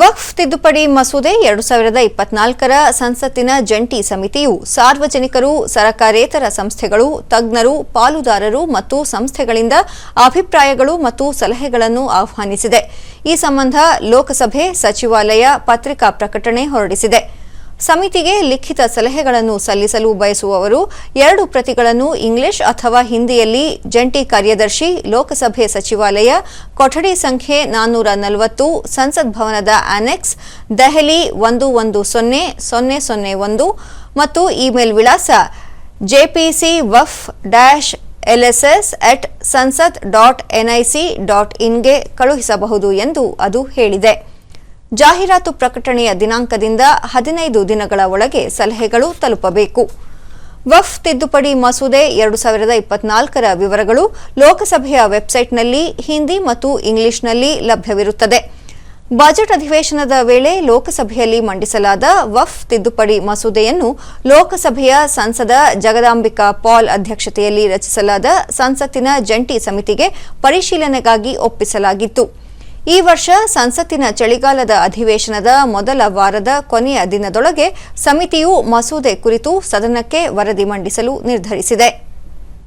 ವಕ್ಫ್ ತಿದ್ದುಪಡಿ ಮಸೂದೆ ಎರಡು ಸಾವಿರದ ಇಪ್ಪತ್ನಾಲ್ಕರ ಸಂಸತ್ತಿನ ಜಂಟಿ ಸಮಿತಿಯು ಸಾರ್ವಜನಿಕರು, ಸರಕಾರೇತರ ಸಂಸ್ಥೆಗಳು, ತಜ್ಞರು, ಪಾಲುದಾರರು ಮತ್ತು ಸಂಸ್ಥೆಗಳಿಂದ ಅಭಿಪ್ರಾಯಗಳು ಮತ್ತು ಸಲಹೆಗಳನ್ನು ಆಹ್ವಾನಿಸಿದೆ. ಈ ಸಂಬಂಧ ಲೋಕಸಭೆ ಸಚಿವಾಲಯ ಪತ್ರಿಕಾ ಪ್ರಕಟಣೆ ಹೊರಡಿಸಿದೆ. ಸಮಿತಿಗೆ ಲಿಖಿತ ಸಲಹೆಗಳನ್ನು ಸಲ್ಲಿಸಲು ಬಯಸುವವರು ಎರಡು ಪ್ರತಿಗಳನ್ನು ಇಂಗ್ಲಿಷ್ ಅಥವಾ ಹಿಂದಿಯಲ್ಲಿ ಜಂಟಿ ಕಾರ್ಯದರ್ಶಿ, ಲೋಕಸಭೆ ಸಚಿವಾಲಯ, ಕೊಠಡಿ ಸಂಖ್ಯೆ ನಾನ್ನೂರ ನಲವತ್ತು ಸಂಸತ್ ಭವನದ ಆನೆಕ್ಸ್ ದೆಹಲಿ ಒಂದು ಒಂದು ಸೊನ್ನೆ ಸೊನ್ನೆ ಸೊನ್ನೆ ಒಂದು ಮತ್ತು ಇಮೇಲ್ ವಿಳಾಸ JPC Waqf dash LSS at Sansad dot NIC dot ಇನ್ಗೆ ಕಳುಹಿಸಬಹುದು ಎಂದು ಅದು ಹೇಳಿದೆ. ಜಾಹೀರಾತು ಪ್ರಕಟಣೆಯ ದಿನಾಂಕದಿಂದ ಹದಿನೈದು ದಿನಗಳ ಒಳಗೆ ಸಲಹೆಗಳು ತಲುಪಬೇಕು. ವಫ್ ತಿದ್ದುಪಡಿ ಮಸೂದೆ ಎರಡು ಸಾವಿರದ ಇಪ್ಪತ್ನಾಲ್ಕರ ವಿವರಗಳು ಲೋಕಸಭೆಯ ವೆಬ್ಸೈಟ್ನಲ್ಲಿ ಹಿಂದಿ ಮತ್ತು ಇಂಗ್ಲಿಷ್ನಲ್ಲಿ ಲಭ್ಯವಿರುತ್ತದೆ. ಬಜೆಟ್ ಅಧಿವೇಶನದ ವೇಳೆ ಲೋಕಸಭೆಯಲ್ಲಿ ಮಂಡಿಸಲಾದ ವಫ್ ತಿದ್ದುಪಡಿ ಮಸೂದೆಯನ್ನು ಲೋಕಸಭೆಯ ಸಂಸದ ಜಗದಾಂಬಿಕಾ ಪಾಲ್ ಅಧ್ಯಕ್ಷತೆಯಲ್ಲಿ ರಚಿಸಲಾದ ಸಂಸತ್ತಿನ ಜಂಟಿ ಸಮಿತಿಗೆ ಪರಿಶೀಲನೆಗಾಗಿ ಒಪ್ಪಿಸಲಾಗಿತ್ತು. ಈ ವರ್ಷ ಸಂಸತ್ತಿನ ಚಳಿಗಾಲದ ಅಧಿವೇಶನದ ಮೊದಲ ವಾರದ ಕೊನೆಯ ದಿನದೊಳಗೆ ಸಮಿತಿಯು ಮಸೂದೆ ಕುರಿತು ಸದನಕ್ಕೆ ವರದಿ ಮಂಡಿಸಲು ನಿರ್ಧರಿಸಿದೆ.